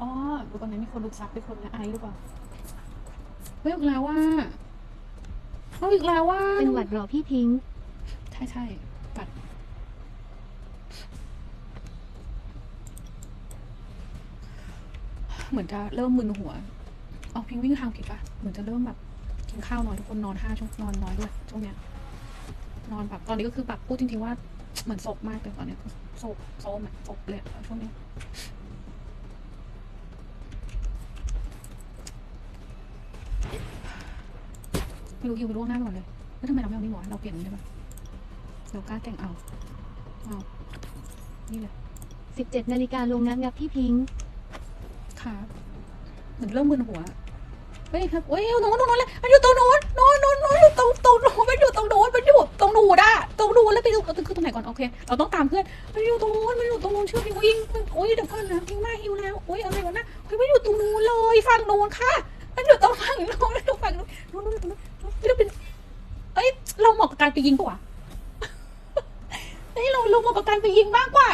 อ๋อดูตอนนั้นมีคนดูซับเป็นคนนะไอซ์หรือเปล่าเฮ้ยอีกแล้วว่าเอาอีกแล้วว่าเป็นหวัดเหรอพี่พิงค์ใช่ใช่กัด เหมือนจะเริ่มมึนหัวเอาพิงวิ่งทางผิดปะเหมือนจะเริ่มแบบกินข้าวน้อยทุกคนนอนห้าชั่วนอนน้อยด้วยช่วงเนี้ยนอนแบบตอนนี้ก็คือแบบพูดจริงๆว่าเหมือนศพมากแต่ตอนเนี้ยศพโซมอะศพเลยอะช่วงเนี้ย ไม่รู้คิวไปล่วงหน้าไปก่อนเลยแล้วทำไมเราไม่เอานี่หวะเราเปลี่ยนนี้ได้ปะเดี๋ยวกล้าแต่งเอาเอานี่เลย17นาฬิกาลงนัดงับพี่พิงค์ค่ะเหมือนเริ่มมึนหัวเฮ้ยครับเฮ้ยตรงนู้นตรงนู้นเลยมันอยู่ตรงนู้นโน้นโน้นโน้นอยู่ตรงตรงนู้นมันอยู่ตรงนู้นมันอยู่ตรงนู้นอะตรงนู้นแล้วไปดูคือตรงไหนก่อนโอเคเราต้องตามเพื่อนมันอยู่ตรงนู้นมันอยู่ตรงนู้นเชื่อพี่วิ่งมันโอ้ยเดี๋ยวก่อนนะพิงมาหิวแล้วโอ้ยอะไรวะนะเฮ้ยมันอยู่ตรงนู้นเลยฝั่งนู้นค่ะ มันอยู่ตรงฝั่งนู้นมันอยู่ฝั่งนู้นนู้นนู้นนู้นนู้นไม่ได้เป็นเอ้ยเราเหมาะ การไปยิงกว่า นี่เราเราเหมาะกับการไปยิงมากกว่า